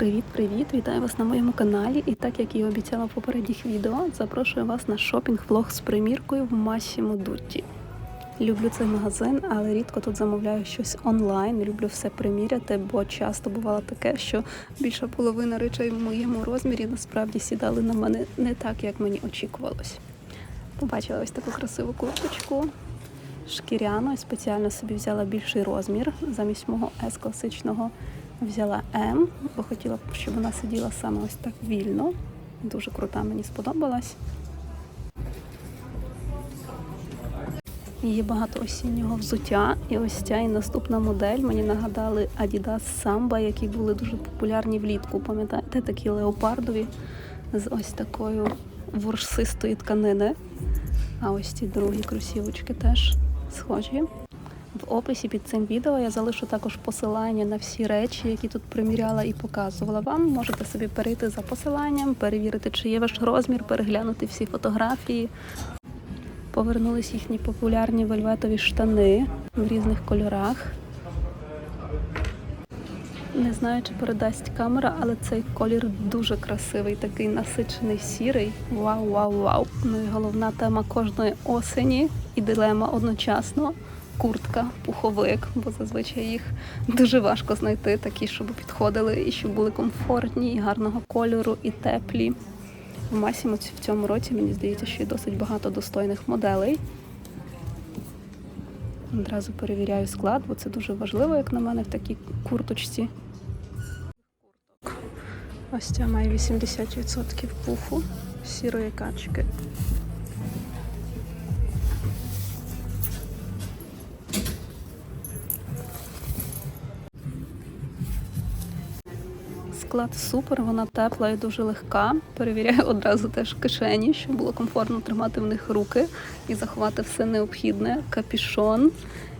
Привіт-привіт! Вітаю вас на моєму каналі. І так як і обіцяла в попередніх відео, запрошую вас на шопінг-влог з приміркою в Масімо Дутті. Люблю цей магазин, але рідко тут замовляю щось онлайн. Люблю все приміряти, бо часто бувало таке, що більша половина речей в моєму розмірі насправді сідали на мене не так, як мені очікувалось. Побачила ось таку красиву курточку. Шкіряну спеціально собі взяла більший розмір. Замість мого S класичного взяла М, бо хотіла, щоб вона сиділа саме ось так вільно. Дуже крута, мені сподобалась. Є багато осіннього взуття, і ось ця і наступна модель мені нагадали Adidas Samba, які були дуже популярні влітку. Пам'ятаєте, такі леопардові з ось такою ворсистої тканини. А ось ці другі кросівочки теж схожі. В описі під цим відео я залишу також посилання на всі речі, які тут приміряла і показувала вам. Можете собі перейти за посиланням, перевірити, чи є ваш розмір, переглянути всі фотографії. Повернулись їхні популярні вельветові штани в різних кольорах. Не знаю, чи передасть камера, але цей колір дуже красивий, такий насичений сірий. Вау, вау, вау. Ну і головна тема кожної осені і дилема одночасно. Куртка, пуховик, бо зазвичай їх дуже важко знайти, такі, щоб підходили і щоб були комфортні, і гарного кольору, і теплі. В Масімо в цьому році мені здається, що є досить багато достойних моделей. Одразу перевіряю склад, бо це дуже важливо, як на мене, в такій курточці. Ось ця має 80% пуху, сірої качки. Склад супер, вона тепла і дуже легка. Перевіряю одразу теж кишені, щоб було комфортно тримати в них руки і заховати все необхідне. Капішон.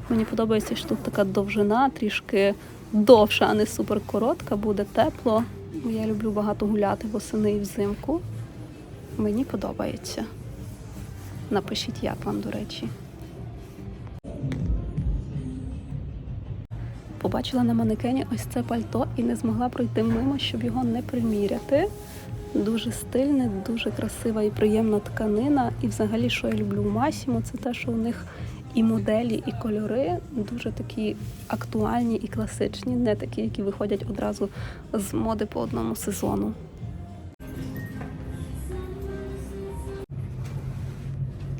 Мені подобається, що тут така довжина, трішки довша, а не супер коротка, буде тепло. Я люблю багато гуляти восени і взимку. Мені подобається. Напишіть, як вам, до речі. Побачила на манекені ось це пальто і не змогла пройти мимо, щоб його не приміряти. Дуже стильне, дуже красива і приємна тканина. І взагалі, що я люблю у Масімо, це те, що у них і моделі, і кольори дуже такі актуальні і класичні, не такі, які виходять одразу з моди по одному сезону.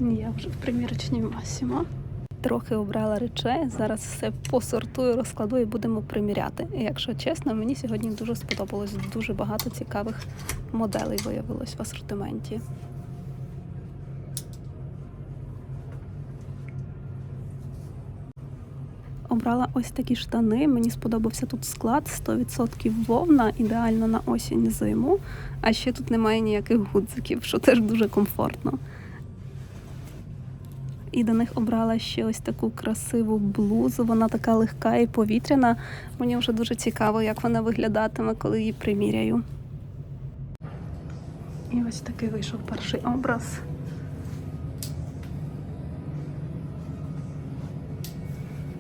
Я вже в примірочній Масімо. Трохи обрала речей, зараз все посортую, розкладу і будемо приміряти. І якщо чесно, мені сьогодні дуже сподобалось. Дуже багато цікавих моделей виявилось в асортименті. Обрала ось такі штани. Мені сподобався тут склад 100% вовна, ідеально на осінь зиму. А ще тут немає ніяких гудзиків, що теж дуже комфортно. І до них обрала ще ось таку красиву блузу. Вона така легка і повітряна. Мені вже дуже цікаво, як вона виглядатиме, коли її приміряю. І ось такий вийшов перший образ.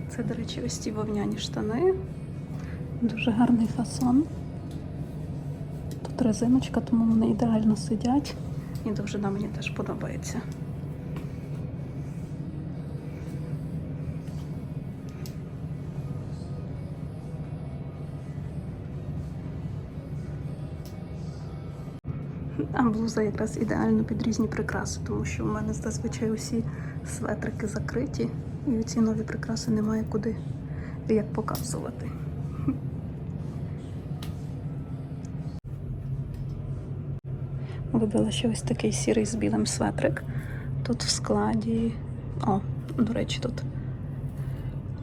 Це, до речі, ось ці вовняні штани. Дуже гарний фасон. Тут резиночка, тому вони ідеально сидять. І довжина мені теж подобається. А блуза якраз ідеально під різні прикраси, тому що в мене зазвичай усі светрики закриті, і ці нові прикраси немає куди як показувати. Вибила ще ось такий сірий з білим светрик. Тут в складі, о, до речі, тут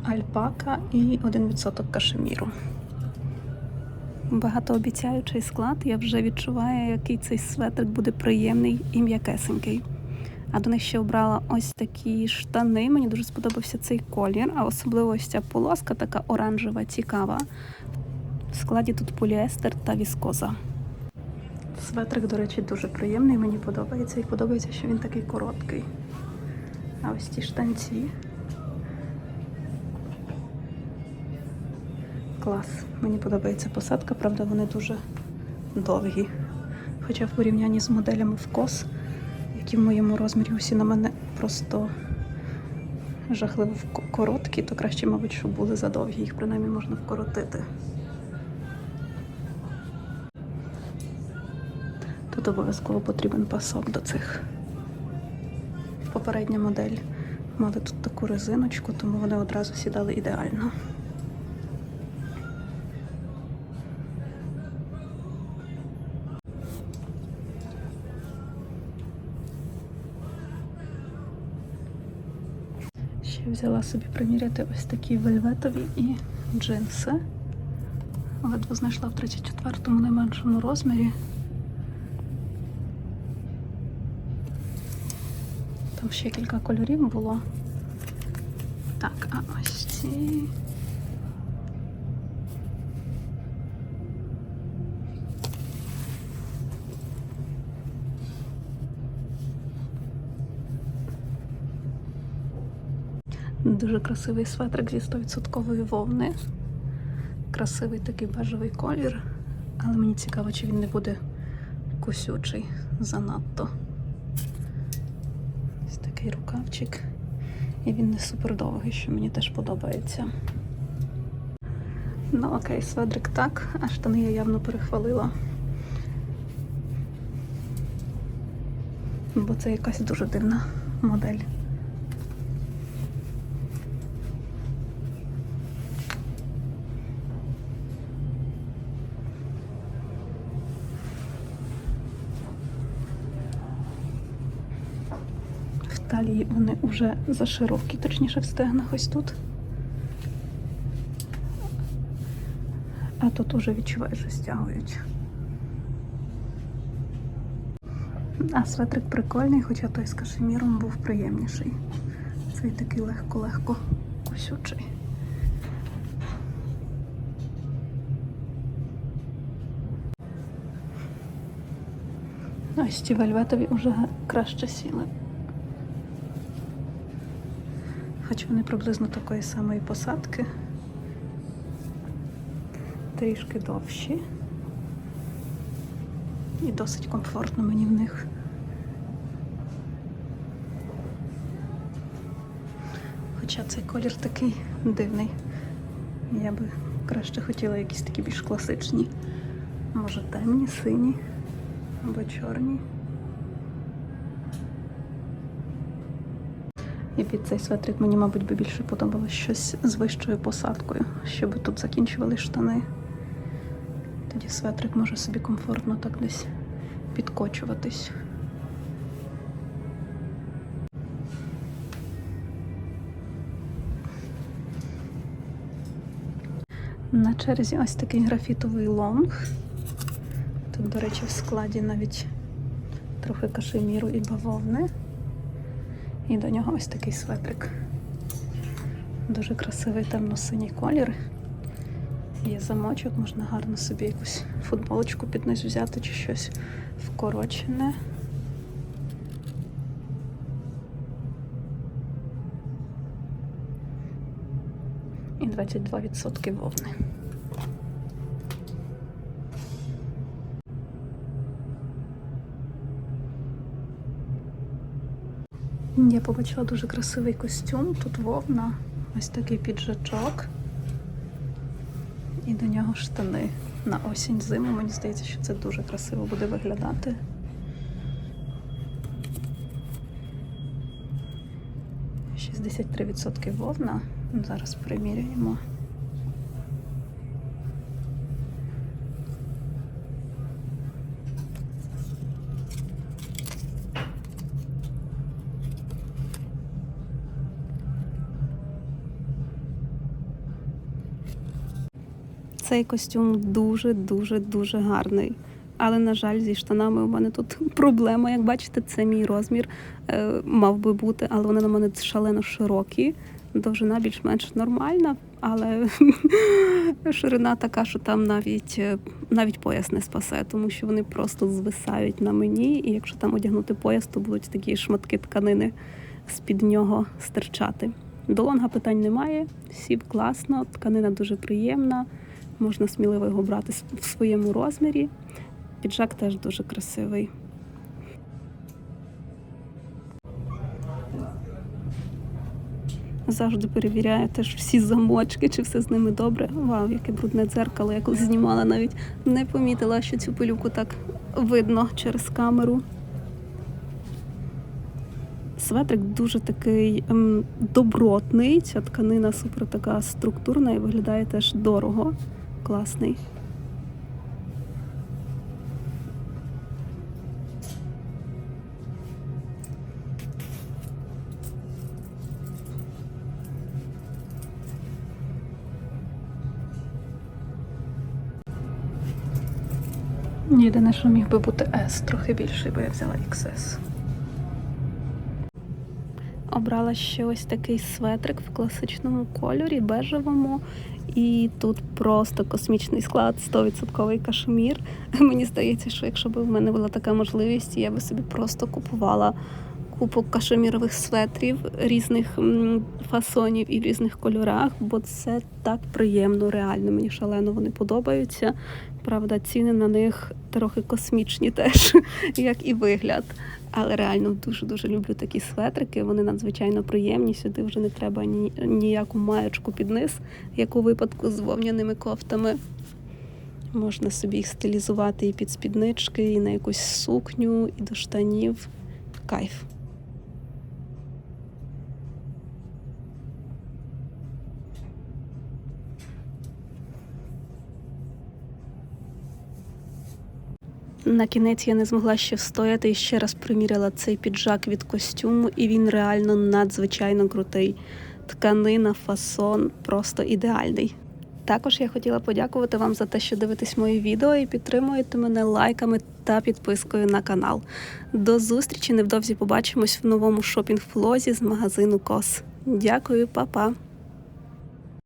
альпака і 1% кашеміру. Багатообіцяючий склад, я вже відчуваю, який цей светрик буде приємний і м'якесенький. А до них ще обрала ось такі штани. Мені дуже сподобався цей колір, а особливо ось ця полоска, така оранжева, цікава. В складі тут поліестер та віскоза. Светрик, до речі, дуже приємний, мені подобається. І подобається, що він такий короткий. А ось ці штанці. Клас. Мені подобається посадка, правда, вони дуже довгі. Хоча в порівнянні з моделями в кос, які в моєму розмірі усі на мене просто жахливо короткі, то краще, мабуть, щоб були задовгі, їх принаймні можна вкоротити. Тут обов'язково потрібен пасок до цих. Попередня модель мали тут таку резиночку, тому вони одразу сідали ідеально. Ще взяла собі приміряти ось такі вельветові і джинси. Ледве знайшла в 34-му найменшому розмірі. Там ще кілька кольорів було. Так, а ось ці. Дуже красивий светрик зі 100% вовни. Красивий такий бежевий колір. Але мені цікаво, чи він не буде кусючий занадто. Ось такий рукавчик. І він не супер довгий, що мені теж подобається. Ну окей, сведрик так, а штани я явно перехвалила. Бо це якась дуже дивна модель. В талії вони вже заширокі, точніше в стегнах ось тут. А тут уже відчуваю, що стягують. А светрик прикольний, хоча той з кашеміром був приємніший. Цей такий легко-легко косючий. Ось ті вельветові вже краще сіли. Хоч вони приблизно такої самої посадки. Трішки довші. І досить комфортно мені в них. Хоча цей колір такий дивний. Я би краще хотіла якісь такі більш класичні. Може темні, сині або чорні. І під цей светрик мені, мабуть, би більше подобалось щось з вищою посадкою, щоб тут закінчували штани. Тоді светрик може собі комфортно так десь підкочуватись. На черзі ось такий графітовий лонг. Тут, до речі, в складі навіть трохи кашеміру і бавовни. І до нього ось такий светрик. Дуже красивий темно-синій колір. Є замочок, можна гарно собі якусь футболочку під низ взяти чи щось вкорочене. І 22% вовни. Я побачила дуже красивий костюм. Тут вовна, ось такий піджачок. І до нього штани на осінь зиму. Мені здається, що це дуже красиво буде виглядати. Шістдесят вовна. Зараз приміряємо. Цей костюм дуже, дуже, дуже гарний. Але, на жаль, зі штанами у мене тут проблема. Як бачите, це мій розмір е, мав би бути, але вони на мене шалено широкі. Довжина більш-менш нормальна, але ширина така, що там навіть, е, навіть пояс не спасе, тому що вони просто звисають на мені. І якщо там одягнути пояс, то будуть такі шматки тканини з-під нього стирчати. До лонга питань немає, сів класно, тканина дуже приємна, Можна сміливо його брати в своєму розмірі. Піджак теж дуже красивий. Завжди перевіряю теж всі замочки, чи все з ними добре. Вау, яке брудне дзеркало. Я коли знімала, навіть не помітила, що цю пилюку так видно через камеру. Светрик дуже такий ем, добротний. Ця тканина супер така структурна і виглядає теж дорого. Класний. Єдине, що міг би бути S, трохи більший, бо я взяла XS. Обрала ще ось такий светрик в класичному кольорі, бежевому. І тут просто космічний склад, 100% кашемір. Мені здається, що якщо б в мене була така можливість, я би собі просто купувала купу кашемірових светрів різних фасонів і в різних кольорах, бо це так приємно, реально. Мені шалено вони подобаються. Правда, ціни на них трохи космічні теж, як і вигляд. Але реально дуже-дуже люблю такі светрики. Вони надзвичайно приємні. Сюди вже не треба ні, ніяку маєчку під низ, як у випадку з вовняними кофтами. Можна собі їх стилізувати і під спіднички, і на якусь сукню, і до штанів. Кайф. На кінець я не змогла ще встояти і ще раз приміряла цей піджак від костюму, і він реально надзвичайно крутий. Тканина, фасон просто ідеальний. Також я хотіла подякувати вам за те, що дивитесь мої відео і підтримуєте мене лайками та підпискою на канал. До зустрічі! Невдовзі побачимось в новому шопінг-флозі з магазину Кос. Дякую, па-па!